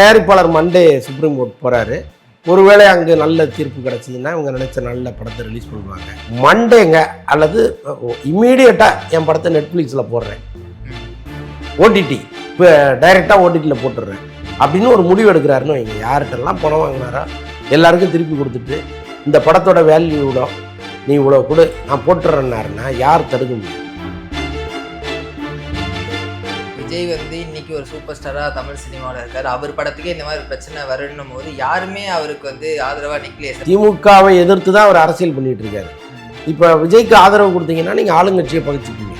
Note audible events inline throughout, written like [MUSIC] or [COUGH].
தயாரிப்பாளர் Monday supreme court போகிறாரு ஒருவேளை அங்கே நல்ல தீர்ப்பு கிடச்சிதுன்னா இவங்க நினச்ச நல்ல படத்தை ரிலீஸ் பண்ணுவாங்க. மண்டேங்க அல்லது இம்மீடியட்டாக என் படத்தை நெட்ஃப்ளிக்ஸில் போடுறேன். ஓடிடி இப்போ டைரெக்டாக ஓடிடியில் போட்டுடுறேன். அப்படின்னு ஒரு முடிவு எடுக்கிறாருன்னு வைங்க. யார்கிட்டலாம் பணம் வாங்கினாரோ? எல்லாருக்கும் திருப்பி கொடுத்துட்டு இந்த படத்தோட வேல்யூ இவ்வளோ நீ இவ்வளோ கொடு நான் போட்டுறேன்னாருன்னா யார் தடுக்க முடியும்? விஜய் வந்து இன்னைக்கு ஒரு சூப்பர் ஸ்டாரா தமிழ் சினிமாவில் இருக்காரு. அவர் படத்துக்கே இந்த மாதிரி பிரச்சனை வரணும் போது யாருமே அவருக்கு வந்து ஆதரவா நிக்கலையே சார். திமுகவை எதிர்த்து தான் அவர் அரசியல் பண்ணிட்டு இருக்காரு. இப்போ விஜய்க்கு ஆதரவு கொடுத்தீங்கன்னா நீங்கள் ஆளுங்கட்சியை பகிச்சுப்பீங்க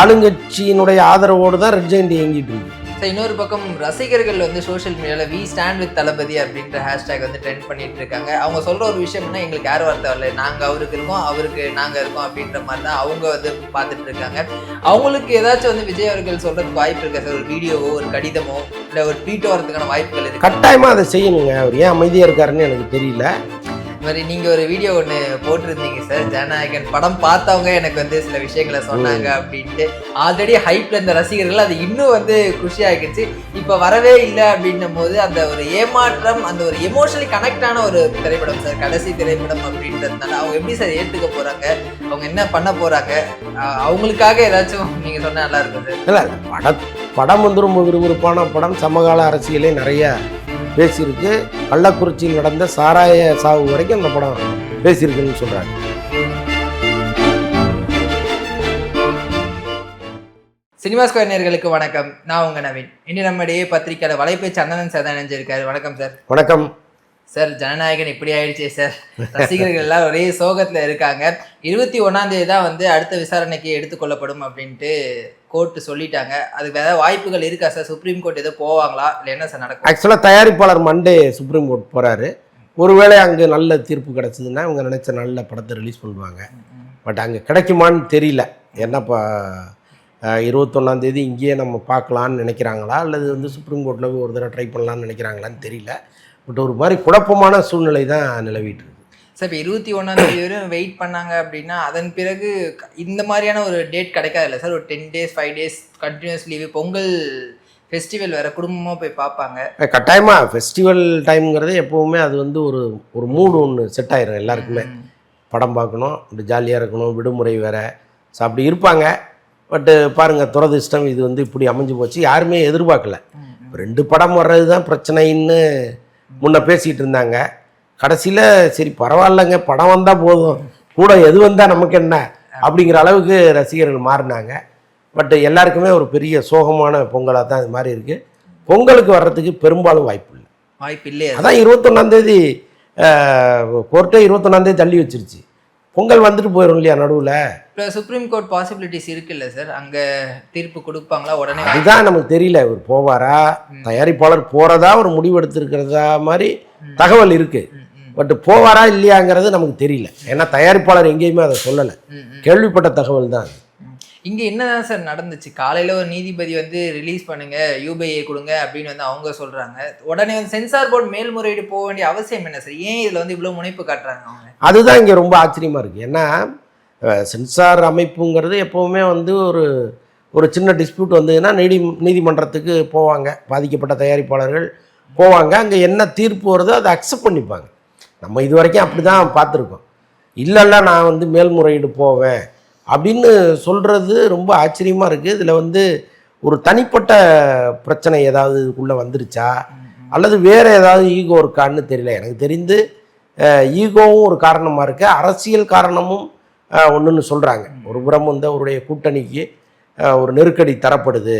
ஆளுங்கட்சியினுடைய ஆதரவோடு தான் ரெட் ஜெயந்தி இயங்கிட்டு இருக்கு. சார் இன்னொரு பக்கம் ரசிகர்கள் வந்து சோஷியல் மீடியாவில் வி ஸ்டாண்ட் வித் தளபதி அப்படின்ற ஹேஷ்டேக் வந்து ட்ரெண்ட் பண்ணிட்டு இருக்காங்க. அவங்க சொல்கிற ஒரு விஷயம்னா எங்களுக்கு யார் வார்த்தை வரல நாங்கள் அவருக்கு இருக்கோம் அவருக்கு நாங்கள் இருக்கோம் அப்படின்ற மாதிரி தான் அவங்க வந்து பார்த்துட்டு இருக்காங்க. அவங்களுக்கு ஏதாச்சும் வந்து விஜய் அவர்கள் சொல்கிறதுக்கு வாய்ப்பு இருக்கா சார்? ஒரு வீடியோவோ ஒரு கடிதமோ இல்லை ஒரு ட்வீட்டோ வரதுக்கான வாய்ப்புகள் இருக்கு? கட்டாயமாக அதை செய்யணுங்க. அவர் ஏன் அமைதியாக இருக்காருன்னு எனக்கு தெரியல. மாதிரி நீங்க ஒரு வீடியோ ஒன்று போட்டிருந்தீங்க சார் ஜனநாயகன் படம் பார்த்தவங்க எனக்கு வந்து சில விஷயங்களை சொன்னாங்க அப்படின்ட்டு. ஆல்ரெடி ஹைப்ல இருந்த ரசிகர்கள் அது இன்னும் வந்து குஷி ஆகிடுச்சு. இப்போ வரவே இல்லை அப்படின்னும் போது அந்த ஒரு ஏமாற்றம் அந்த ஒரு எமோஷனலி கனெக்ட் ஆன ஒரு திரைப்படம் சார் கடைசி திரைப்படம் அப்படின்றதுனால அவங்க எப்படி சார் ஏற்றுக்க போறாங்க? அவங்க என்ன பண்ண போறாங்க? அஹ் அவங்களுக்காக ஏதாச்சும் நீங்க சொன்னா நல்லா இருக்கும் சார் இல்லை பட படம் வந்து ரொம்ப விறுவிறுப்பான படம். சமகால அரசியலே நிறைய பேசியிருக்கு. கள்ளக்குறிச்சியில் நடந்த சாராய சாவு வரைக்கும் அந்த படம் பேசியிருக்குன்னு சொல்கிறாங்க சினிமா ஸ்கொயர் நேர்களுக்கு வணக்கம். நான் உங்க நவீன். இன்று நம்முடைய பத்திரிக்கையாளர் வலைப்பை சந்தனன் சார் தான் இணைஞ்சிருக்காரு. வணக்கம் சார். வணக்கம். சார் ஜனநாயகன் இப்படி ஆயிடுச்சே சார். ரசிகர்கள் எல்லாம் ஒரே சோகத்துல இருக்காங்க. இருபத்தி ஒன்னாம் தேதி தான் வந்து அடுத்த விசாரணைக்கு எடுத்துக்கொள்ளப்படும் அப்படின்ட்டு கோர்ட்டு சொல்லிட்டாங்க. அதுக்கு ஏதாவது வாய்ப்புகள் இருக்கா சார்? சுப்ரீம் கோர்ட் ஏதோ போவாங்களா? இல்லை என்ன சார் நடக்கும்? ஆக்சுவலாக தயாரிப்பாளர் மண்டே சுப்ரீம் கோர்ட் போகிறாரு ஒருவேளை அங்கே நல்ல தீர்ப்பு கிடச்சிதுன்னா இவங்க நினச்ச நல்ல படத்தை ரிலீஸ் பண்ணுவாங்க. பட் அங்கே கிடைக்குமான்னு தெரியல. என்னப்பா இருபத்தொன்னாந்தேதி இங்கேயே நம்ம பார்க்கலான்னு நினைக்கிறாங்களா? அல்லது வந்து சுப்ரீம் கோர்ட்டில் போய் ஒரு தடவை ட்ரை பண்ணலான்னு நினைக்கிறாங்களான்னு தெரியல. பட் ஒரு மாதிரி குழப்பமான சூழ்நிலை தான் நிலவிட்டுருக்கு சார் இப்போ இருபத்தி ஒன்றாம் தேதி வரையும் வெயிட் பண்ணாங்க அப்படின்னா அதன் பிறகு இந்த மாதிரியான ஒரு டேட் கிடைக்காதுல்ல சார்? ஒரு ten days five days continuous leave Pongal festival வேற குடும்பமாக போய் பார்ப்பாங்க. கட்டாயமாக ஃபெஸ்டிவல் டைம்ங்கிறது எப்போவுமே அது வந்து ஒரு ஒரு மூடு ஒன்று செட் ஆயிரும் எல்லாருக்குமே. படம் பார்க்கணும் இப்படி ஜாலியாக இருக்கணும் விடுமுறை வேற. ஸோ அப்படி இருப்பாங்க. பட்டு பாருங்கள் துரதிர்ஷ்டம் இது வந்து இப்படி அமைஞ்சு போச்சு. யாருமே எதிர்பார்க்கல. ரெண்டு படம் வர்றது தான் பிரச்சனைன்னு முன்ன பேசிகிட்டு இருந்தாங்க. கடைசியில் சரி பரவாயில்லைங்க படம் வந்தால் போதும். கூட எது வந்தால் நமக்கு என்ன? அப்படிங்கிற அளவுக்கு ரசிகர்கள் மாறினாங்க. பட் எல்லாருக்குமே ஒரு பெரிய சோகமான பொங்கலாக தான் இது மாதிரி இருக்குது பொங்கலுக்கு வர்றதுக்கு பெரும்பாலும் வாய்ப்பு இல்லை. வாய்ப்பு இல்லையா. அதான் இருபத்தொன்னாந்தேதி கோர்ட்டே இருபத்தொன்னாந்தேதி தள்ளி வச்சிருச்சு. பொங்கல் வந்துட்டு போயிடும் இல்லையா நடுவில்? இப்போ சுப்ரீம் கோர்ட் பாசிபிலிட்டிஸ் இருக்குல்ல சார் அங்கே தீர்ப்பு கொடுப்பாங்களா உடனே? அதுதான் நமக்கு தெரியல. இவர் போவாரா? தயாரிப்பாளர் போகிறதா ஒரு முடிவு எடுத்திருக்கிறதா மாதிரி தகவல் இருக்கு. ம், ம், பட் போவாரா இல்லையாங்கிறது நமக்கு தெரியல. ஏன்னா தயாரிப்பாளர் எங்கேயுமே அதை சொல்லலை. கேள்விப்பட்ட தகவல் தான் அது. இங்கே என்னதான் சார் நடந்துச்சு? காலையில் ஒரு நீதிபதி வந்து ரிலீஸ் பண்ணுங்க யூபிஐ கொடுங்க அப்படின்னு வந்து அவங்க சொல்கிறாங்க உடனே வந்து சென்சார் போர்டு மேல்முறையீடு போக வேண்டிய அவசியம் என்ன சார்? ஏன் இதில் வந்து இவ்வளோ முனைப்பு காட்டுறாங்க அவங்க? அதுதான் இங்கே ரொம்ப ஆச்சரியமாக இருக்குது ஏன்னா சென்சார் அமைப்புங்கிறது எப்போவுமே வந்து ஒரு ஒரு சின்ன டிஸ்பியூட் வந்ததுன்னா நீதி நீதிமன்றத்துக்கு போவாங்க. பாதிக்கப்பட்ட தயாரிப்பாளர்கள் போவாங்க. அங்கே என்ன தீர்ப்பு வருதோ அதை அக்செப்ட் பண்ணிப்பாங்க. நம்ம இது வரைக்கும் அப்படி தான் பார்த்துருக்கோம். இல்லைல்ல நான் வந்து மேல்முறையீடு போவேன். அப்படின்னு சொல்கிறது ரொம்ப ஆச்சரியமாக இருக்குது இதில் வந்து ஒரு தனிப்பட்ட பிரச்சனை ஏதாவது இதுக்குள்ளே வந்துருச்சா? அல்லது வேறு ஏதாவது ஈகோ இருக்கான்னு தெரியல. எனக்கு தெரிந்து ஈகோவும் ஒரு காரணமாக இருக்குது அரசியல் காரணமும் ஒன்றுன்னு சொல்கிறாங்க ஒரு புறம் வந்து அவருடைய கூட்டணிக்கு ஒரு நெருக்கடி தரப்படுது.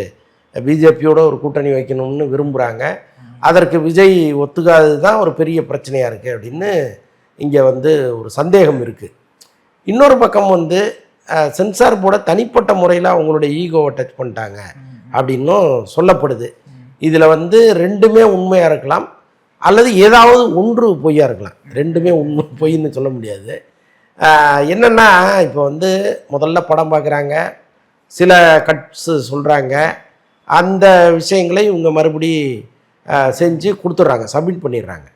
பிஜேபியோட ஒரு கூட்டணி வைக்கணும்னு விரும்புகிறாங்க அதற்கு விஜய் ஒத்துக்காதது தான் ஒரு பெரிய பிரச்சனையாக இருக்குது அப்படின்னு இங்கே வந்து ஒரு சந்தேகம் இருக்குது இன்னொரு பக்கம் வந்து சென்சார் போர்டை தனிப்பட்ட முறையில் அவங்களுடைய ஈகோவை டச் பண்ணிட்டாங்க அப்படின்னும் சொல்லப்படுது. இதில் வந்து ரெண்டுமே உண்மையாக இருக்கலாம் அல்லது ஏதாவது ஒன்று பொய்யாக இருக்கலாம். ரெண்டுமே உண்மை பொய்ன்னு சொல்ல முடியாது. என்னென்னா இப்போ வந்து முதல்ல படம் பார்க்குறாங்க சில கட்ஸு சொல்கிறாங்க அந்த விஷயங்களை இவங்க மறுபடி செஞ்சு கொடுத்துட்றாங்க சப்மிட் பண்ணிடுறாங்க.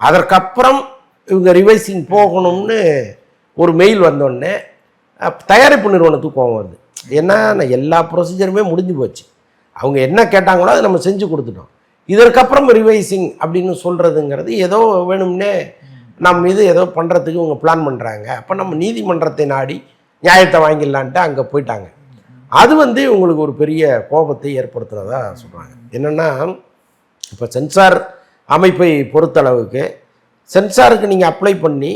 அதற்கப்புறம் இவங்க ரிவைசிங் போகணும்னு ஒரு மெயில் வந்தோடனே தயாரிப்பு நிறுவனத்துக்கு கோவம் வருது. ஏன்னா நான் எல்லா ப்ரொசீஜருமே முடிஞ்சு போச்சு. அவங்க என்ன கேட்டாங்களோ அதை நம்ம செஞ்சு கொடுத்துட்டோம். இதற்கப்புறம் ரிவைசிங் அப்படின்னு சொல்கிறதுங்கிறது ஏதோ வேணும்னே நம்ம இது ஏதோ பண்ணுறதுக்கு இவங்க பிளான் பண்ணுறாங்க அப்போ நம்ம நீதிமன்றத்தை நாடி நியாயத்தை வாங்கிடலான்ட்டு அங்கே போயிட்டாங்க. அது வந்து உங்களுக்கு ஒரு பெரிய கோபத்தை ஏற்படுத்துகிறதா சொல்கிறாங்க என்னென்னா இப்போ சென்சார் அமைப்பை பொறுத்தளவுக்கு சென்சாருக்கு நீங்கள் அப்ளை பண்ணி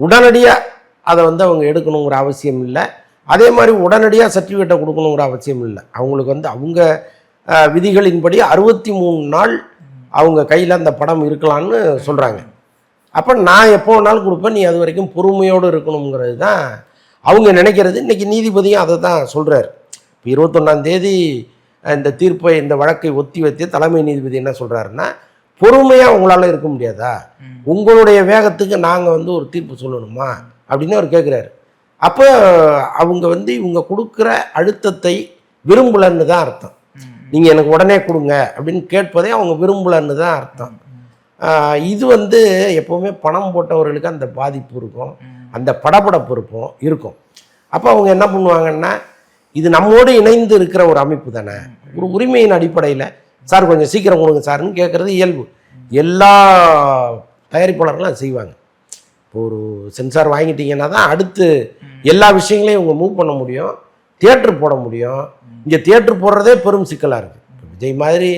உடனடியாக அதை வந்து அவங்க எடுக்கணுங்கிற அவசியம் இல்லை. அதே மாதிரி உடனடியாக சர்டிஃபிகேட்டை கொடுக்கணுங்கிற அவசியம் இல்லை. அவங்களுக்கு வந்து அவங்க விதிகளின்படி அறுபத்தி மூணு நாள் அவங்க கையில் அந்த படம் இருக்கலாம்னு சொல்கிறாங்க அப்போ நான் எப்போ வேணாலும் கொடுப்பேன். நீ அது வரைக்கும் பொறுமையோடு இருக்கணுங்கிறது தான் அவங்க நினைக்கிறது. இன்றைக்கி நீதிபதியும் அதை தான் சொல்கிறார் இப்போ இருபத்தொன்னாம் தேதி அஹ், இந்த தீர்ப்பை இந்த வழக்கை ஒத்தி வைத்து தலைமை நீதிபதி என்ன சொல்கிறாருன்னா பொறுமையாக உங்களால் இருக்க முடியாதா. உங்களுடைய வேகத்துக்கு நாங்கள் வந்து ஒரு தீர்ப்பு சொல்லணுமா? அப்படின்னு அவர் கேட்குறாரு அப்போ அவங்க வந்து இவங்க கொடுக்குற அழுத்தத்தை விரும்பலன்னு தான் அர்த்தம். நீங்கள் எனக்கு உடனே கொடுங்க அப்படின்னு கேட்பதே அவங்க விரும்பலன்னு தான் அர்த்தம். இது வந்து எப்போவுமே பணம் போட்டவர்களுக்கு அந்த பாதிப்பு இருக்கும். அந்த படபடப்பு இருக்கும் இருக்கும். அப்போ அவங்க என்ன பண்ணுவாங்கன்னா இது நம்மோடு இணைந்து இருக்கிற ஒரு அமைப்பு தானே. ஒரு உரிமையின் அடிப்படையில் சார் கொஞ்சம் சீக்கிரம் கொடுங்க சார்னு கேட்குறது இயல்பு. எல்லா தயாரிப்பாளர்களும் செய்வாங்க. ஒரு சென்சார் வாங்கிட்டீங்கன்னா தான் அடுத்து எல்லா விஷயங்களையும் இவங்க மூவ் பண்ண முடியும். தியேட்டர் போட முடியும். இங்கே தியேட்டர் போடுறதே பெரும் சிக்கலாக இருக்குது விஜய் மாதிரி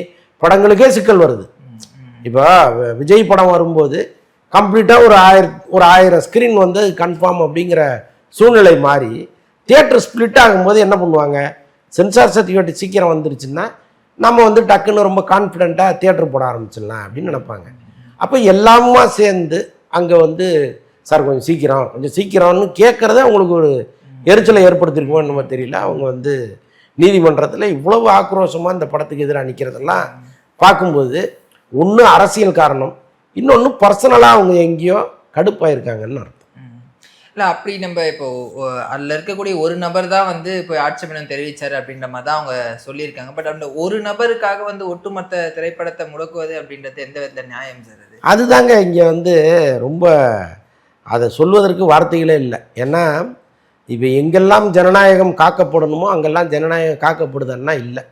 படங்களுக்கே சிக்கல் வருது. இப்போ விஜய் படம் வரும்போது கம்ப்ளீட்டாக ஒரு ஆயிரம் ஒரு ஆயிரம் ஸ்க்ரீன் வந்து கன்ஃபார்ம் அப்படிங்கிற சூழ்நிலை மாறி தியேட்டர் ஸ்ப்ளிட் ஆகும்போது என்ன பண்ணுவாங்க? சென்சார் சர்டிஃபிகேட் சீக்கிரம் வந்துருச்சுன்னா நம்ம வந்து டக்குன்னு ரொம்ப கான்ஃபிடெண்ட்டாக தியேட்டர் போட ஆரம்பிச்சிடலாம் அப்படின்னு நினைப்பாங்க. அப்போ எல்லாமா சேர்ந்து அங்கே வந்து சார் கொஞ்சம் சீக்கிரம் கொஞ்சம் சீக்கிரம்னு கேட்குறதே அவங்களுக்கு ஒரு எரிச்சலை ஏற்படுத்திருக்குமோ என்னமோ தெரியல. அவங்க வந்து நீதிமன்றத்தில் இவ்வளவு ஆக்ரோஷமாக இந்த படத்துக்கு எதிராக நிற்கிறதெல்லாம் பார்க்கும்போது ஒன்று அரசியல் காரணம் இன்னொன்று பர்சனலாக அவங்க எங்கேயோ கடுப்பாயிருக்காங்கன்னு அர்த்தம். இல்ல அப்படி நம்ம இப்போ அதுல இருக்கக்கூடிய ஒரு நபர் தான் வந்து இப்போ ஆட்சேபனம் தெரிவிச்சாரு அப்படின்ற மாதிரி தான் அவங்க சொல்லியிருக்காங்க. பட் அந்த ஒரு நபருக்காக வந்து ஒட்டுமொத்த திரைப்படத்தை முடக்குவது அப்படின்றது எந்த விதத்துல நியாயம் சார் அது? அதுதாங்க இங்கே வந்து ரொம்ப அதை சொல்வதற்கு வார்த்தைகளே இல்லை. ஏன்னா இப்போ எங்கெல்லாம் ஜனநாயகம் காக்கப்படணுமோ அங்கெல்லாம் ஜனநாயகம் காக்கப்படுதுன்னா இல்லை.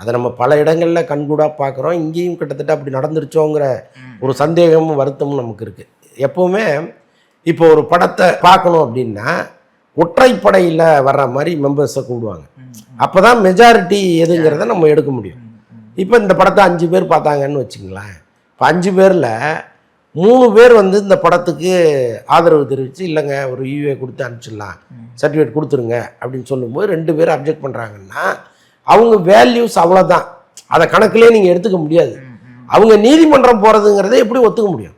அதை நம்ம பல இடங்களில் கண்கூடாக பார்க்குறோம். இங்கேயும் கிட்டத்தட்ட அப்படி நடந்துருச்சோங்கிற. ஒரு சந்தேகமும் வருத்தமும் நமக்கு இருக்குது எப்போவுமே இப்போ ஒரு படத்தை பார்க்கணும் அப்படின்னா ஒற்றைப்படையில் வர்ற மாதிரி மெம்பர்ஸை கூடுவாங்க. அப்போ தான் மெஜாரிட்டி எதுங்கிறத நம்ம எடுக்க முடியும். இப்போ இந்த படத்தை அஞ்சு பேர் பார்த்தாங்கன்னு வச்சுங்களேன் இப்போ அஞ்சு பேரில் மூணு பேர் வந்து இந்த படத்துக்கு ஆதரவு தெரிவித்து இல்லைங்க ஒரு யூஏ கொடுத்து அனுப்பிச்சிடலாம். சர்டிஃபிகேட் கொடுத்துருங்க அப்படின்னு சொல்லும்போது ரெண்டு பேர் அப்ஜெக்ட் பண்ணுறாங்கன்னா அவங்க வேல்யூஸ் அவ்வளோதான் அதை கணக்கிலே நீங்கள் எடுத்துக்க முடியாது. அவங்க நீதிமன்றம் போகிறதுங்கிறத எப்படி ஒத்துக்க முடியும்.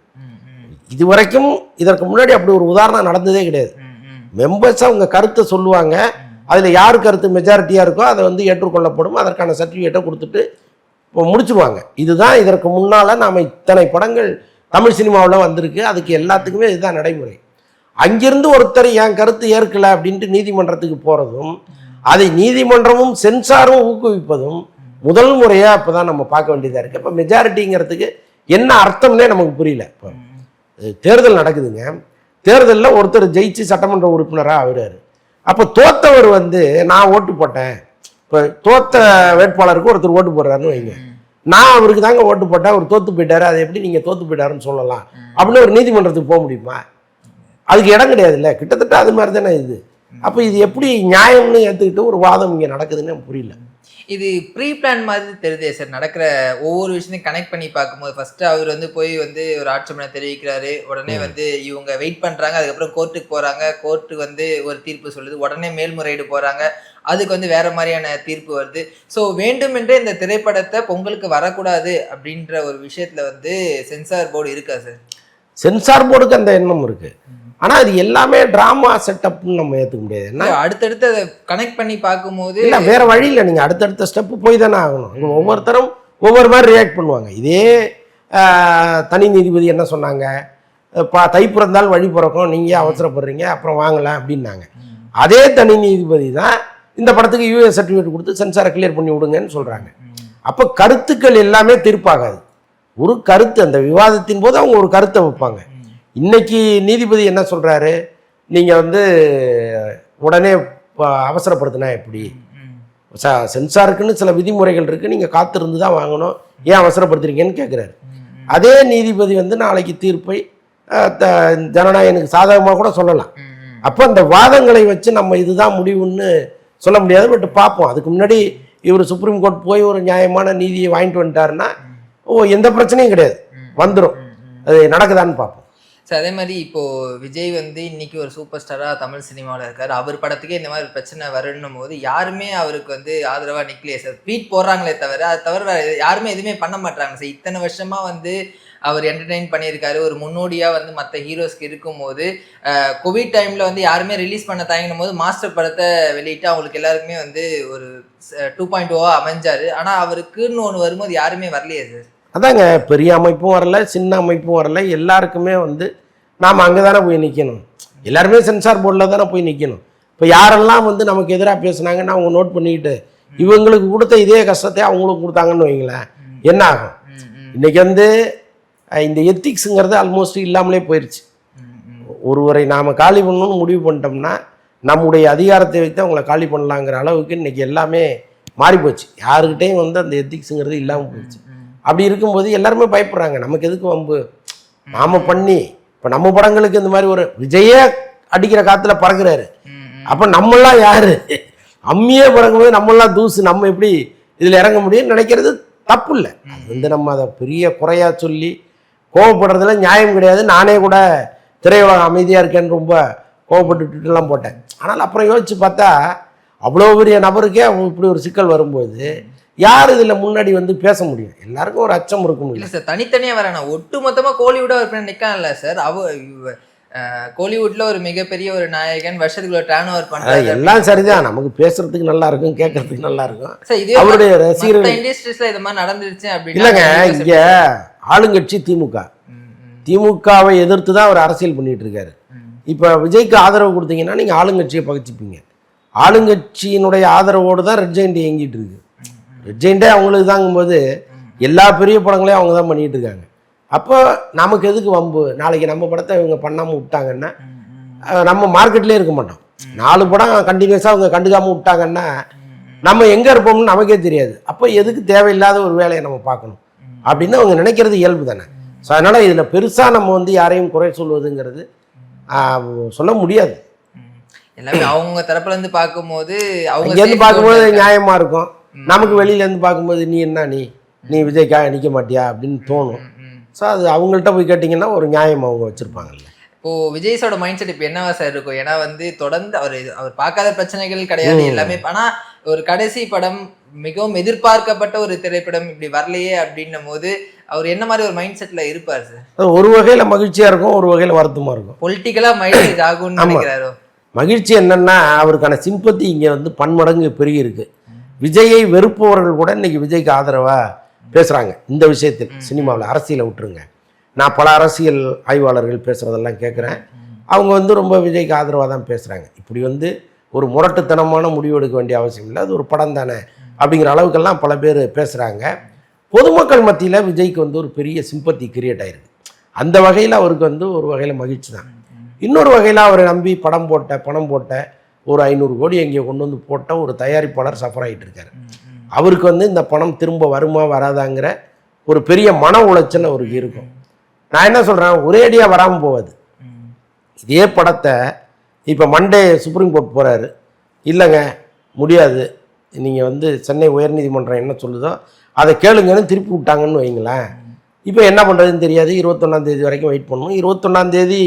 இது வரைக்கும் இதற்கு முன்னாடி அப்படி ஒரு உதாரணம் நடந்ததே கிடையாது ம். ம். மெம்பர்ஸ் அவங்க கருத்தை சொல்லுவாங்க அதில் யார் கருத்து மெஜாரிட்டியாக இருக்கோ அதை வந்து ஏற்றுக்கொள்ளப்படும் அதற்கான சர்டிஃபிகேட்டை கொடுத்துட்டு இப்போ முடிச்சுடுவாங்க இதுதான் இதற்கு முன்னால் நாம் இத்தனை படங்கள் தமிழ் சினிமாவில் வந்திருக்கு. அதுக்கு எல்லாத்துக்குமே இதுதான் நடைமுறை. அங்கிருந்து ஒருத்தர் என் கருத்து ஏற்கலை அப்படின்ட்டு நீதிமன்றத்துக்கு போகிறதும் அதை நீதிமன்றமும் சென்சாரும் ஊக்குவிப்பதும் முதல் முறையாக இப்போ தான் நம்ம பார்க்க வேண்டியதாக இருக்குது இப்போ மெஜாரிட்டிங்கிறதுக்கு என்ன அர்த்தம்னே நமக்கு புரியல இப்போ. தேர்தல் நடக்குதுங்க. தேர்தலில் ஒருத்தர் ஜெயிச்சு சட்டமன்ற உறுப்பினராக ஆகிறாரு. அப்போ தோத்தவர் வந்து நான் ஓட்டு போட்டேன். இப்போ தோத்த வேட்பாளருக்கு ஒருத்தர் ஓட்டு போடுறாருன்னு வைங்க. நான் அவருக்கு தாங்க ஓட்டு போட்டேன் அவர் தோத்து போயிட்டாரு. அதை எப்படி நீங்கள் தோத்து போயிட்டாருன்னு சொல்லலாம். அப்படின்னு ஒரு நீதிமன்றத்துக்கு போக முடியுமா? அதுக்கு இடம் கிடையாது இல்லை கிட்டத்தட்ட அது மாதிரி தானே இது. அப்போ இது எப்படி நியாயம்னு ஏற்றுக்கிட்டு ஒரு வாதம் இங்கே நடக்குதுன்னு புரியல. இது ப்ரீ பிளான் மாதிரி தெரியுதே சார். நடக்கிற ஒவ்வொரு விஷயத்தையும் கனெக்ட் பண்ணி பார்க்கும்போது ஃபர்ஸ்ட் அவர் வந்து போய் வந்து ஒரு ஆட்சேபனை தெரிவிக்கிறாரு. உடனே வந்து இவங்க வெயிட் பண்றாங்க. அதுக்கப்புறம் கோர்ட்டுக்கு போறாங்க. கோர்ட்டு வந்து ஒரு தீர்ப்பு சொல்லுது. உடனே மேல்முறையீடு போறாங்க. அதுக்கு வந்து வேற மாதிரியான தீர்ப்பு வருது. ஸோ வேண்டுமென்றே இந்த திரைப்படத்தை பொங்கலுக்கு வரக்கூடாது அப்படின்ற ஒரு விஷயத்துல வந்து சென்சார் போர்டு இருக்கா சார்? சென்சார் போர்டுக்கு அந்த எண்ணம் இருக்கு. ஆனால் அது எல்லாமே ட்ராமா செட்டப்னு நம்ம ஏற்றுக்க முடியாது. என்ன? அடுத்தடுத்து அதை கனெக்ட் பண்ணி பார்க்கும்போது இல்லை வேற வழி இல்லை. நீங்கள் அடுத்தடுத்த ஸ்டெப்பு போய் தானே ஆகணும். ஒவ்வொருத்தரும் ஒவ்வொரு மாதிரி ரியாக்ட் பண்ணுவாங்க. இதே தனி நீதிபதி என்ன சொன்னாங்க? பா தை பிறந்தால் வழி பிறக்கும். நீங்கள் அவசரப்படுறீங்க அப்புறம் வாங்கலாம் அப்படின்னாங்க. அதே தனி நீதிபதி தான் இந்த படத்துக்கு யூஏ சர்டிஃபிகேட் கொடுத்து சென்சாரை கிளியர் பண்ணி விடுங்கன்னு சொல்கிறாங்க அப்போ கருத்துக்கள் எல்லாமே தீர்ப்பாகாது. ஒரு கருத்து அந்த விவாதத்தின் போது அவங்க ஒரு கருத்தை வைப்பாங்க. இன்னைக்கு நீதிபதி என்ன சொல்கிறாரு நீங்கள் வந்து உடனே அவசரப்படுத்தினா எப்படி. ச சென்சாருக்குன்னு சில விதிமுறைகள் இருக்குது நீங்கள் காத்திருந்து தான் வாங்கணும். ஏன் அவசரப்படுத்துறீங்கன்னு கேட்குறாரு அதே நீதிபதி வந்து நாளைக்கு தீர்ப்பை ஜனநாயகனுக்கு சாதகமாக கூட சொல்லலாம். அப்போ அந்த வாதங்களை வச்சு நம்ம இதுதான் முடிவுன்னு சொல்ல முடியாது. பட் பார்ப்போம். அதுக்கு முன்னாடி இவர் சுப்ரீம் கோர்ட் போய் ஒரு நியாயமான நீதியை வாங்கிட்டு வந்துட்டாருன்னா ஓ எந்த பிரச்சனையும் கிடையாது. வந்துடும் அது நடக்குதான்னு பார்ப்போம். சார் அதே மாதிரி இப்போது விஜய் வந்து இன்னைக்கு ஒரு சூப்பர் ஸ்டாராக தமிழ் சினிமாவில் இருக்கார். அவர் படத்துக்கே இந்த மாதிரி பிரச்சனை வருன்னும் போது யாருமே அவருக்கு வந்து ஆதரவாக நிக்கலையே. சார் ட்வீட் போடுறாங்களே தவிர அது தவிர யாருமே எதுவுமே பண்ண மாட்டாங்க சார் இத்தனை வருஷமாக வந்து அவர் என்டர்டெயின் பண்ணியிருக்காரு. ஒரு முன்னோடியாக வந்து மற்ற ஹீரோஸ்க்கு இருக்கும்போது கோவிட் டைமில் வந்து யாருமே ரிலீஸ் பண்ண தயங்கின போது மாஸ்டர் படத்தை வெளியிட்டு அவங்களுக்கு எல்லாருக்குமே வந்து ஒரு டூ பாயிண்ட் ஓவா அமைஞ்சார். ஆனால் அவருக்குன்னு ஒன்று வரும்போது யாருமே வரலையே சார் அதாங்க பெரிய அமைப்பும் வரல சின்ன அமைப்பும் வரல. எல்லாருக்குமே வந்து நாம் அங்கே தானே போய் நிற்கணும் எல்லாருமே சென்சார் போர்டில் தானே போய் நிற்கணும் இப்போ யாரெல்லாம் வந்து நமக்கு எதிராக பேசுனாங்கன்னு அவங்க நோட் பண்ணிக்கிட்டு இவங்களுக்கு கொடுத்த இதே கஷ்டத்தை அவங்களுக்கு கொடுத்தாங்கன்னு வைங்களேன். என்ன ஆகும்? இன்னைக்கு வந்து இந்த எத்திக்ஸுங்கிறது ஆல்மோஸ்ட் இல்லாமலே போயிடுச்சு ஒருவரை நாம் காலி பண்ணணும்னு முடிவு பண்ணிட்டோம்னா நம்முடைய அதிகாரத்தை வைத்து அவங்கள காலி பண்ணலாங்கிற அளவுக்கு இன்னைக்கு எல்லாமே மாறிப்போச்சு. யாருக்கிட்டேயும் யாருக்கிட்டையும் வந்து அந்த எத்திக்ஸுங்கிறது இல்லாமல் போயிடுச்சு அப்படி இருக்கும்போது எல்லாருமே பயப்படுறாங்க. நமக்கு எதுக்கு வம்பு? நாம பண்ணி இப்போ நம்ம படங்களுக்கு இந்த மாதிரி ஒரு விஜயே அடிக்கிற காத்துல பறக்குறாரு. அப்போ நம்மளாம் யாரு? அம்மியே பறக்கும்போது நம்மளாம் தூசு நம்ம எப்படி இதில் இறங்க முடியும்னு நினைக்கிறது தப்பு இல்லை அது வந்து நம்ம அதை பெரிய குறையா சொல்லி கோவப்படுறதுல நியாயம் கிடையாது. நானே கூட திரையுலகம் அமைதியாக இருக்கேன்னு ரொம்ப கோவப்பட்டுட்டுலாம் போட்டேன். ஆனால் அப்புறம் யோசிச்சு பார்த்தா அவ்வளோ பெரிய நபருக்கே இப்படி ஒரு சிக்கல் வரும்போது யார் இதில் முன்னாடி வந்து பேச முடியும்? எல்லாருக்கும் ஒரு அச்சம் இருக்கும் இல்ல. சார் தனித்தனியா வர நான் ஒட்டு மொத்தமா கோலிவுட் அவர் பின்னாடி நிக்கல சார். அவ கோலிவுட்ல ஒரு மிகப்பெரிய ஒரு நாயகன் வருஷத்துக்கு ஒரு டேர்ன் ஓவர் பண்றாரு எல்லாம் சரிதான். நமக்கு பேசுறதுக்கு நல்லா இருக்கும் கேட்கறதுக்கு நல்லா இருக்கும். சார் இதே அவருடைய ரசிகர்கள் இண்டஸ்ட்ரீஸ்ல இது மாதிரி நடந்துருச்சு அப்படின்னா இல்லைங்க இங்க ஆளுங்கட்சி திமுக. திமுகவை எதிர்த்து தான் அவர் அரசியல் பண்ணிட்டு இருக்காரு. இப்போ விஜய்க்கு ஆதரவு கொடுத்தீங்கன்னா நீங்கள் ஆளுங்கட்சியை பகிச்சுப்பீங்க. ஆளுங்கட்சியினுடைய ஆதரவோடு தான் ரெட் ஜெயிண்ட் இயங்கிட்டு இருக்கு. ரெட் ஜெயிண்டே அவங்களுக்கு தாங்கும்போது எல்லா பெரிய படங்களையும் அவங்க தான் பண்ணிட்டு இருக்காங்க. அப்போ நமக்கு எதுக்கு வம்பு? நாளைக்கு நம்ம படத்தை இவங்க பண்ணாமல் விட்டாங்கன்னா நம்ம மார்க்கெட்லேயே இருக்க மாட்டோம். நாலு படம் கண்டினியூஸாக அவங்க கண்டுக்காமல் விட்டாங்கன்னா நம்ம எங்கே இருப்போம்னு நமக்கே தெரியாது. அப்போ எதுக்கு தேவையில்லாத ஒரு வேலையை நம்ம பார்க்கணும்? அப்படின்னு அவங்க நினைக்கிறது இயல்பு தானே. ஸோ அதனால் இதில் பெருசாக நம்ம வந்து யாரையும் குறை சொல்வதுங்கிறது சொல்ல முடியாது. எல்லாமே அவங்க தரப்புல இருந்து பார்க்கும்போது அவங்க safe பார்க்கும்போது நியாயமாக இருக்கும். நமக்கு வெளியிலேருந்து பார்க்கும்போது நீ என்ன நீ? நீ விஜய்க்காக நிற்க மாட்டியா? அப்படின்னு தோணும். ஸோ அது அவங்கள்ட்ட போய் கேட்டிங்கன்னா ஒரு நியாயம் அவங்க வச்சுருப்பாங்கல்ல. இப்போ விஜய்ஸோட மைண்ட் செட் இப்போ என்னவா சார் இருக்கும்? ஏன்னா வந்து தொடர்ந்து அவர் அவர் பார்க்காத பிரச்சனைகள் கிடையாது எல்லாமே. ஆனா ஒரு கடைசி படம் மிகவும் எதிர்பார்க்கப்பட்ட ஒரு திரைப்படம் இப்படி வரலையே அப்படின்னும் போது அவர் என்ன மாதிரி ஒரு மைண்ட் செட்ல இருப்பார் சார் ஒரு வகையில் மகிழ்ச்சியாக இருக்கும் ஒரு வகையில் வருத்தமாக இருக்கும். பொலிட்டிக்கலா மைலேஜ் ஆகும்னு. நினைக்கிறாரோ? மகிழ்ச்சி என்னன்னா அவருக்கான சிம்பத்தி இங்கே வந்து பன்மடங்கு பெருகி இருக்கு விஜயை வெறுப்பவர்கள் கூட இன்னைக்கு விஜய்க்கு ஆதரவா பேசுறாங்க. இந்த விஷயத்தில் சினிமாவில் அரசியலை விட்டுருங்க. நான் பல அரசியல் ஆய்வாளர்கள் பேசுறதெல்லாம் கேட்குறேன் அவங்க வந்து ரொம்ப விஜய்க்கு ஆதரவாக தான் பேசுறாங்க. இப்படி வந்து ஒரு முரட்டுத்தனமான முடிவு எடுக்க வேண்டிய அவசியம் இல்லை. அது ஒரு படம் தானே அப்படிங்கிற அளவுக்கெல்லாம் பல பேர் பேசுகிறாங்க பொதுமக்கள் மத்தியில் விஜய்க்கு வந்து ஒரு பெரிய சிம்பத்தி கிரியேட் ஆயிருக்கு. அந்த வகையில் அவருக்கு வந்து ஒரு வகையில் மகிழ்ச்சி தான். இன்னொரு வகையில் அவரை நம்பி படம் போட்ட பணம் போட்ட ஒரு ஐநூறு கோடி எங்கேயோ கொண்டு வந்து போட்ட ஒரு தயாரிப்பாளர் சஃபர் ஆகிட்டு இருக்காரு. அவருக்கு வந்து இந்த பணம் திரும்ப வருமா வராதாங்கிற ஒரு பெரிய மன உளைச்சல் அவருக்கு இருக்கும். நான் என்ன சொல்கிறேன் ஒரேடியாக வராமல் போகாது. இதே படத்தை இப்போ மண்டே சுப்ரீம் கோர்ட் போகிறாரு இல்லைங்க முடியாது. நீங்கள் வந்து சென்னை உயர்நீதிமன்றம் என்ன சொல்லுதோ அதை கேளுங்கன்னு திருப்பி விட்டாங்கன்னு வைங்களேன். இப்போ என்ன பண்ணுறதுன்னு தெரியாது. இருபத்தொன்னாம் தேதி வரைக்கும் வெயிட் பண்ணணும். இருபத்தொன்னாம் தேதி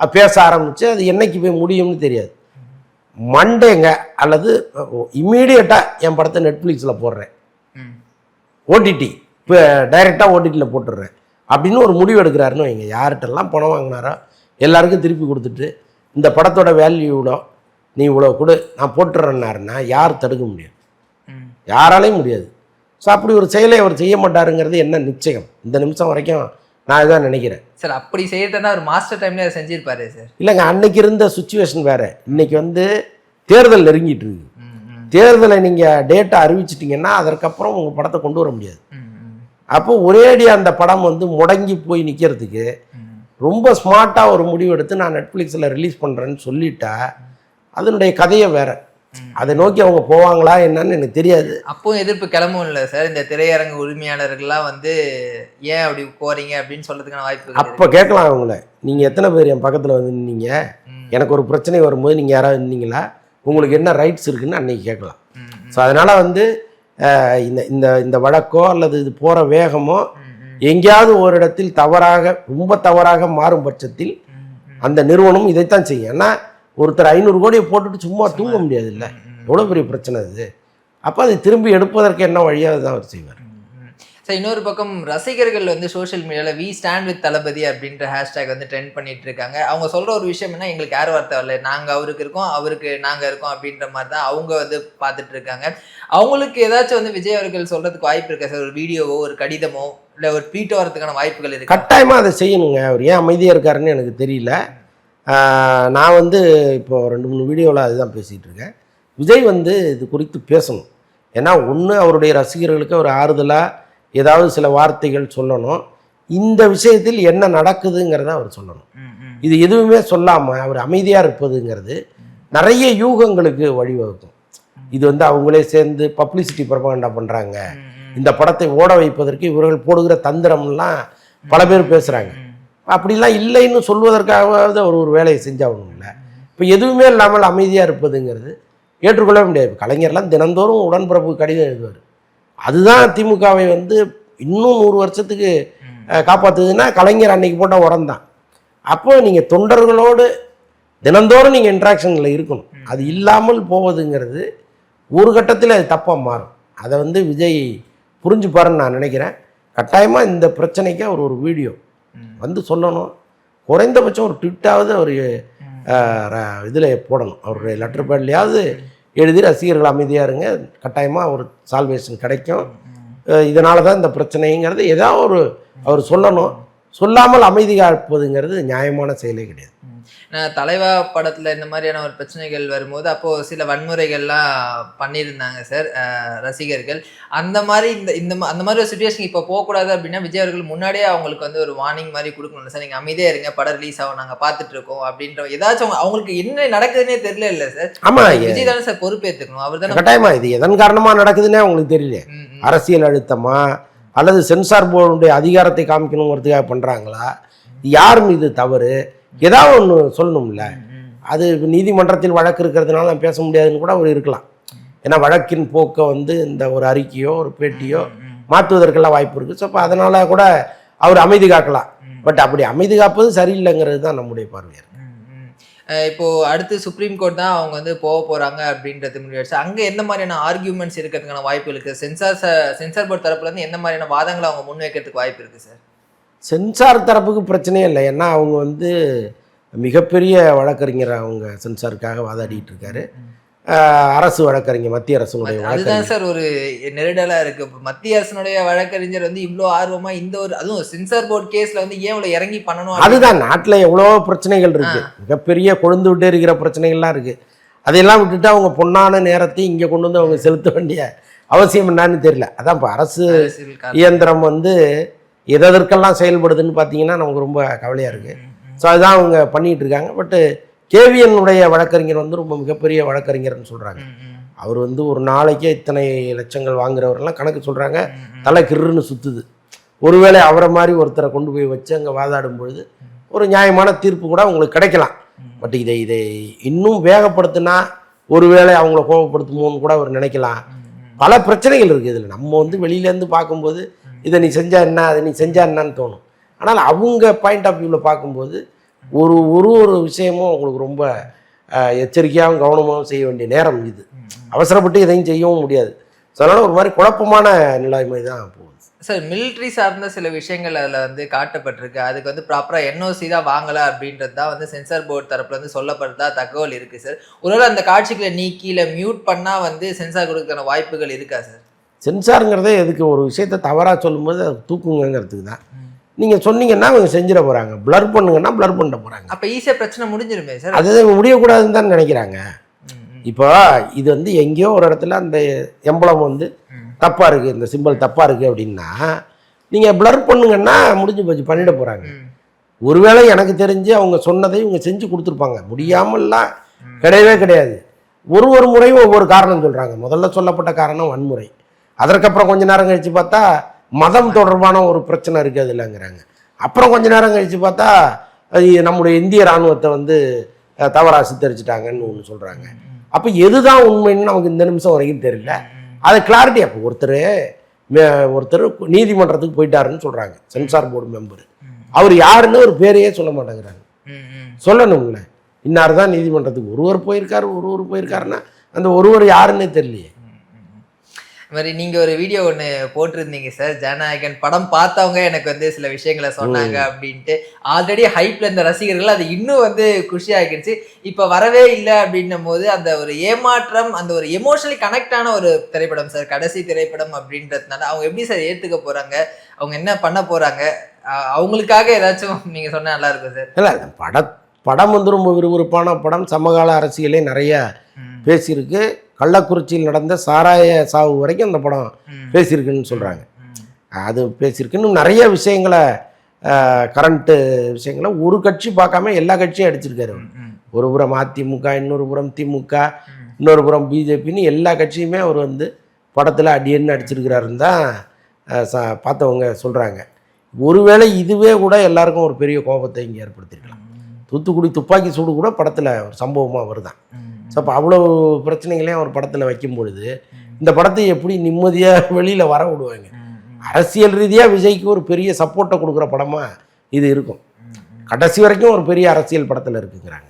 அஹ், பேச ஆரம்பித்து அது என்னைக்கு போய் முடியும்னு தெரியாது. மண்டேங்க அல்லது இம்மீடியட்டாக என் படத்தை நெட்ஃப்ளிக்ஸில் போடுறேன். ஓடிடி இப்போ டைரெக்டாக ஓடிடியில் போட்டுடுறேன். அப்படின்னு ஒரு முடிவு எடுக்கிறாருன்னு வைங்க. யார்கிட்டலாம் பணம் வாங்கினாரோ எல்லாருக்கும் திருப்பி கொடுத்துட்டு இந்த படத்தோட வேல்யூ இவ்வளோ நீ இவ்வளோ கொடு நான் போட்டுறேன்னாருன்னா யார் தடுக்க முடியும்? ம். யாராலையும் முடியாது. ஸோ அப்படி ஒரு செயலை அவர் செய்ய மாட்டாருங்கிறது என்ன நிச்சயம்? இந்த நிமிஷம் வரைக்கும் நான் இதான் நினைக்கிறேன். சார் அப்படி செய்யறதுனா ஒரு மாஸ்டர் டைம்ல செஞ்சிருப்பாரு சார். இல்லைங்க அன்னைக்கு இருந்த சுச்சுவேஷன் வேற. இன்னைக்கு வந்து தேர்தல் நெருங்கிட்டு இருக்கு. தேர்தலை நீங்கள் டேட்டை அறிவிச்சிட்டிங்கன்னா அதற்கப்புறம் உங்கள் படத்தை கொண்டு வர முடியாது. அப்போ ஒரேடியாக அந்த படம் வந்து முடங்கி போய் நிற்கிறதுக்கு. ரொம்ப ஸ்மார்ட்டாக ஒரு முடிவு எடுத்து நான் நெட்ஃப்ளிக்ஸில் ரிலீஸ் பண்ணுறேன்னு சொல்லிட்டா அதனுடைய கதையை வேற. அதை நோக்கி அவங்க போவாங்களா என்னன்னு எனக்கு தெரியாது. அப்பவும் எதிர்ப்பு கிளம்பும் இல்ல சார். இந்த திரையரங்கு உரிமையாளர்கள்லாம் வந்து ஏன் அப்படி போறீங்க அப்படின்னு சொல்றதுக்கான வாய்ப்பு அப்போ கேட்கலாம் அவங்கள. நீங்கள் எத்தனை பேர் என் பக்கத்தில் வந்து நின்னீங்க? எனக்கு ஒரு பிரச்சனை வரும்போது நீங்கள் யாராவது நின்னீங்களா? உங்களுக்கு என்ன ரைட்ஸ் இருக்குன்னு அன்னைக்கு கேட்கலாம். ஸோ அதனால் வந்து இந்த இந்த இந்த வழக்கோ அல்லது இது போகிற வேகமோ எங்கேயாவது ஒரு இடத்தில் தவறாக ரொம்ப தவறாக மாறும் பட்சத்தில் அந்த நிறுவனம் இதைத்தான் செய்யும். ஏன்னா ஒருத்தர் ஐநூறு கோடியை போட்டுட்டு சும்மா தூங்க முடியாது இல்லை எவ்வளோ பெரிய பிரச்சனை அது? அப்போ அதை திரும்பி எடுப்பதற்கு என்ன வழியோ அதுதான் அவர் செய்வார்? சார் இன்னொரு பக்கம் ரசிகர்கள் வந்து சோஷியல் மீடியால வி ஸ்டாண்ட் வித் தளபதி அப்படின்ற ஹேஷ்டேக் வந்து ட்ரெண்ட் பண்ணிட்டு இருக்காங்க. அவங்க சொல்ற ஒரு விஷயம் என்ன? எங்களுக்கு யார் வார்த்தை வரல. நாங்க அவருக்கு இருக்கோம் அவருக்கு நாங்க இருக்கோம் அப்படின்ற மாதிரி தான் அவங்க வந்து பார்த்துட்டு இருக்காங்க. அவங்களுக்கு ஏதாச்சும் வந்து விஜய் அவர்கள் சொல்றதுக்கு வாய்ப்பு இருக்கா? சார் ஒரு வீடியோவோ ஒரு கடிதமோ இல்ல ஒரு ட்வீட்டோ வரதுக்கான வாய்ப்புகள் இருக்கு? கட்டாயமாக அதை செய்யணுங்க. அவர் ஏன் அமைதியாக இருக்காருன்னு எனக்கு தெரியல. நான் வந்து இப்போ ரெண்டு மூணு வீடியோவில் அதுதான் பேசிகிட்டு இருக்கேன் விஜய் வந்து இது குறித்து பேசணும். ஏன்னா ஒன்று அவருடைய ரசிகர்களுக்கு ஒரு ஆறுதலாக ஏதாவது சில வார்த்தைகள் சொல்லணும். இந்த விஷயத்தில் என்ன நடக்குதுங்கிறத அவர் சொல்லணும். இது எதுவுமே சொல்லாமல் அவர் அமைதியாக இருப்பதுங்கிறது நிறைய யூகங்களுக்கு வழிவகுக்கும். இது வந்து அவங்களே சேர்ந்து பப்ளிசிட்டி ப்ரொபகண்டா பண்ணுறாங்க இந்த படத்தை ஓட வைப்பதற்கு இவர்கள் போடுகிற தந்திரம்லாம் பல பேர் பேசுகிறாங்க அப்படிலாம் இல்லைன்னு சொல்வதற்காகவாவது அவர் ஒரு வேலையை செஞ்சாகணும்ல இப்போ எதுவுமே இல்லாமல் அமைதியாக இருப்பதுங்கிறது ஏற்றுக்கொள்ள முடியாது. கலைஞர்லாம் தினந்தோறும் உடன்பிறப்பு கடிதம் எழுதுவார். அதுதான் திமுகவை வந்து இன்னும் நூறு வருஷத்துக்கு அஹ், காப்பாத்துதுன்னா கலைஞர் அன்னைக்கு போட்ட உரம் தான். அப்போ நீங்கள் தொண்டர்களோடு தினந்தோறும் நீங்கள் இன்ட்ராக்ஷனில் இருக்கணும். அது இல்லாமல் போவதுங்கிறது ஒரு கட்டத்தில் அது தப்பாக மாறும். அதை வந்து விஜய் புரிஞ்சுப்பாருன்னு நான் நினைக்கிறேன். கட்டாயமாக இந்த பிரச்சனைக்கு அவர் ஒரு வீடியோ வந்து சொல்லணும். குறைந்தபட்சம் ஒரு ட்விட்டாவது அவர் இதில் போடணும். அவருடைய லெட்டர் பேட்லையாவது எழுதி ரசிகர்கள் அமைதியாக இருங்க. கட்டாயமாக ஒரு சால்வேஷன் கிடைக்கும். இதனால தான் இந்த பிரச்சனைங்கிறது ஏதாவது ஒரு அவர் சொல்லணும். சொல்லாமல் அமைதி காப்பதுங்கிறது நியாயமான செயலே கிடையாது. தலைவா படத்துல இந்த மாதிரியான ஒரு பிரச்சனைகள் வரும்போது அப்போ சில வன்முறைகள்லாம் பண்ணியிருந்தாங்க சார் ரசிகர்கள். அந்த மாதிரி இந்த இந்த அந்த மாதிரி ஒரு சுச்சுவேஷன் இப்போ போகக்கூடாது அப்படின்னா விஜய் அவர்கள் முன்னாடியே அவங்களுக்கு வந்து ஒரு வார்னிங் மாதிரி கொடுக்கணும் சார். நீங்க அமைதியா இருங்க படம் ரிலீஸ் ஆகும் நாங்க பார்த்துட்டு இருக்கோம் அப்படின்ற ஏதாச்சும் அவங்க- அவங்களுக்கு என்ன நடக்குதுன்னே தெரியல இல்ல சார். ஆமாம் விஜய் தானே சார் பொறுப்பேற்றுக்கணும் அவர் தானே கட்டாயமா இது எதன் காரணமாக நடக்குதுன்னே அவங்களுக்கு தெரியல. அரசியல் அழுத்தமா அல்லது சென்சார் போர்டுடைய அதிகாரத்தை காமிக்கணுங்கிறதுக்காக பண்ணுறாங்களா யார் மீது தவறு? ஏதாவது ஒன்று சொல்லணும்ல. அது நீதிமன்றத்தில் வழக்கு இருக்கிறதுனால நான் பேச முடியாதுன்னு கூட அவர் இருக்கலாம். ஏன்னா வழக்கின் போக்கை வந்து இந்த ஒரு அறிக்கையோ ஒரு பேட்டியோ மாற்றுவதற்கெல்லாம் வாய்ப்பு இருக்குது ஸோ அப்போ அதனால் கூட அவர் அமைதி காக்கலாம். பட் அப்படி அமைதி காப்பது சரியில்லைங்கிறது தான் நம்முடைய பார்வையாக இருக்குது இப்போ அடுத்து சுப்ரீம் கோர்ட் தான் அவங்க வந்து போக போறாங்க அப்படின்றது முடிவாச்சு அங்க எந்த மாதிரியான ஆர்கியூமெண்ட்ஸ் இருக்கிறதுக்கான வாய்ப்பு இருக்கு? சென்சார் சென்சார் போர்ட் தரப்புல இருந்து எந்த மாதிரியான வாதங்களை அவங்க முன்வைக்கிறதுக்கு வாய்ப்பு இருக்கு சார் சென்சார் தரப்புக்கு பிரச்சனையே இல்லை. ஏன்னா அவங்க வந்து மிகப்பெரிய வழக்கறிஞர் அவங்க சென்சாருக்காக வாதாடிட்டு இருக்காரு. அரசு வழக்கறிஞர் மத்திய அரசுடைய அதுதான் சார் ஒரு நெருடலா இருக்கு. மத்திய அரசனுடைய வழக்கறிஞர் வந்து இவ்ளோ ஆர்வமா இந்த ஒரு அதுவும் சென்சார் போர்ட் கேஸ்ல வந்து ஏன் இவ்வளவு இறங்கி பண்ணணும் அதுதான் நாட்டில் எவ்வளோ பிரச்சனைகள் இருக்கு. மிகப்பெரிய கொழுந்து விட்டு இருக்கிற பிரச்சனைகள்லாம் இருக்கு. அதையெல்லாம் விட்டுட்டு அவங்க பொன்னான நேரத்தை இங்கே கொண்டு வந்து அவங்க செலுத்த வேண்டிய அவசியம் என்னன்னு தெரியல. அதான் இப்போ அரசு. இயந்திரம் வந்து எதற்கெல்லாம் செயல்படுதுன்னு பார்த்தீங்கன்னா நமக்கு ரொம்ப கவலையாக இருக்குது ஸோ அதுதான் அவங்க பண்ணிட்டு இருக்காங்க. பட்டு கேவியனுடைய வழக்கறிஞர் வந்து ரொம்ப மிகப்பெரிய வழக்கறிஞர்னு சொல்கிறாங்க அவர் வந்து ஒரு நாளைக்கே இத்தனை லட்சங்கள் வாங்குறவரெல்லாம் கணக்கு சொல்கிறாங்க. தலை கிருன்னு சுற்றுது ஒருவேளை அவரை மாதிரி ஒருத்தரை கொண்டு போய் வச்சு அங்கே வாதாடும் பொழுது ஒரு நியாயமான தீர்ப்பு கூட உங்களுக்கு கிடைக்கலாம். பட் இதை இதை இன்னும் வேகப்படுத்தினா ஒருவேளை அவங்கள கோபப்படுத்துமோன்னு கூட அவர் நினைக்கலாம். பல பிரச்சனைகள் இருக்குது இதில். நம்ம வந்து வெளியிலேருந்து பார்க்கும்போது இதை நீ செஞ்சா என்ன அதை நீ செஞ்சா என்னன்னு தோணும். ஆனால் அவங்க பாயிண்ட் ஆஃப் வியூவில் பார்க்கும்போது ஒரு ஒரு ஒரு விஷயமும் அவங்களுக்கு ரொம்ப எச்சரிக்கையாகவும் கவனமாகவும் செய்ய வேண்டிய நேரம் இது. அவசரப்பட்டு எதையும் செய்யவும் முடியாது. ஸோ அதனால் ஒரு மாதிரி குழப்பமான நிலைமை தான் போகுது. சார் மிலிட்ரி சார்ந்த சில விஷயங்கள் அதில் வந்து காட்டப்பட்டிருக்கு. அதுக்கு வந்து ப்ராப்பராக என்ஓசி தான் வாங்கல அப்படின்றது தான் வந்து சென்சார் போர்டு தரப்புல இருந்து சொல்லப்படுறதா தகவல் இருக்கு சார் ஒருவேளை அந்த காட்சிகளை நீக்கி இல்லை மியூட் பண்ணா வந்து சென்சார் கொடுக்கறதுக்கான வாய்ப்புகள் இருக்கா சார் சென்சாருங்கிறதே எதுக்கு? ஒரு விஷயத்தை தவறாக சொல்லும்போது அது தூக்குங்கிறதுக்கு தான். நீங்கள் சொன்னீங்கன்னா அவங்க செஞ்சிட போகிறாங்க ப்ளர் பண்ணுங்கன்னா ப்ளர் பண்ண போகிறாங்க அப்ப ஈஸியா பிரச்சனை முடிஞ்சிருமே சார் அது முடியக்கூடாதுன்னு தான் நினைக்கிறாங்க. இப்போ இது வந்து எங்கேயோ ஒரு இடத்துல அந்த எம்பளம் வந்து. தப்பாக இருக்குது இந்த சிம்பிள் தப்பாக இருக்குது அப்படின்னா நீங்கள் ப்ளர் பண்ணுங்கன்னா முடிஞ்சு போச்சு பண்ணிட போகிறாங்க. ஒருவேளை எனக்கு தெரிஞ்சு அவங்க சொன்னதை இவங்க செஞ்சு கொடுத்துருப்பாங்க. முடியாமல்லாம் கிடையவே கிடையாது. ஒரு ஒரு முறையும் ஒவ்வொரு காரணம் சொல்கிறாங்க முதல்ல சொல்லப்பட்ட காரணம் வன்முறை. அதற்கப்புறம் கொஞ்ச நேரம் கழித்து பார்த்தா மதம் தொடர்பான ஒரு பிரச்சனை இருக்குது அதுலங்கிறாங்க. அப்புறம் கொஞ்ச நேரம் கழித்து பார்த்தா நம்முடைய இந்திய இராணுவத்தை வந்து அஹ், தவறா சித்தரிச்சிட்டாங்கன்னு ஒன்று சொல்கிறாங்க அப்போ எதுதான் உண்மைன்னு நமக்கு இந்த நிமிஷம் வரைக்கும் தெரியல. அது கிளாரிட்டி அப்போ. ஒருத்தர் ஒருத்தர் நீதிமன்றத்துக்கு போயிட்டாருன்னு சொல்கிறாங்க சென்சார் போர்டு மெம்பர். அவர் யாருன்னு ஒரு பேரையே சொல்ல மாட்டேங்கிறாங்க சொல்லணுங்களேன் இன்னார் தான் நீதிமன்றத்துக்கு ஒருவர் போயிருக்காரு ஒருவர் போயிருக்காருன்னா அந்த ஒருவர் யாருன்னே தெரியலையே. இது மாதிரி நீங்க ஒரு வீடியோ ஒண்ணு போட்டிருந்தீங்க சார் ஜனநாயகன் படம் பார்த்தவங்க எனக்கு வந்து சில விஷயங்களை சொன்னாங்க அப்படின்ட்டு. ஆல்ரெடி ஹைப்ல இருந்த ரசிகர்கள் அது இன்னும் வந்து குஷி ஆகிடுச்சு. இப்ப வரவே இல்லை அப்படின்னும் போது அந்த ஒரு ஏமாற்றம் அந்த ஒரு எமோஷனலி கனெக்ட் ஆன ஒரு திரைப்படம் சார் கடைசி திரைப்படம் அப்படின்றதுனால அவங்க எப்படி சார் ஏத்துக்க போறாங்க? அவங்க என்ன பண்ண போறாங்க? அஹ் அவங்களுக்காக ஏதாச்சும் நீங்க சொன்னா நல்லா இருக்கும் சார் இல்லை பட படம் வந்து ரொம்ப விறுவிறுப்பான படம். சமகால அரசியலே நிறைய பேசியிருக்கு. கள்ளக்குறிச்சியில் நடந்த சாராய சாவு வரைக்கும் அந்த படம் பேசியிருக்குன்னு சொல்கிறாங்க அது பேசியிருக்கு இன்னும் நிறைய விஷயங்களை கரண்ட்டு விஷயங்களை ஒரு கட்சி பார்க்காம எல்லா கட்சியும் அடிச்சிருக்காரு. ஒரு புறம் அதிமுக இன்னொரு புறம் திமுக இன்னொரு புறம் பிஜேபின்னு எல்லா கட்சியுமே அவர் வந்து படத்தில் அடியன்னு அடிச்சிருக்கிறாருன்னு தான் பார்த்தவங்க சொல்கிறாங்க ஒருவேளை இதுவே கூட எல்லாருக்கும் ஒரு பெரிய கோபத்தை இங்கே ஏற்படுத்திருக்கலாம் தூத்துக்குடி துப்பாக்கி சூடு கூட படத்தில் ஒரு சம்பவமாக வருதான் ஸோ அப்போ அவ்வளோ பிரச்சனைகளையும் அவர் படத்தில் வைக்கும் பொழுது இந்த படத்தை எப்படி நிம்மதியாக [LAUGHS] வெளியில் வர விடுவாங்க? அரசியல் ரீதியாக விஜய்க்கு ஒரு பெரிய சப்போர்ட்டை கொடுக்குற படமாக இது இருக்கும். கடைசி வரைக்கும் ஒரு பெரிய அரசியல் படத்தில் இருக்குங்கிறாங்க.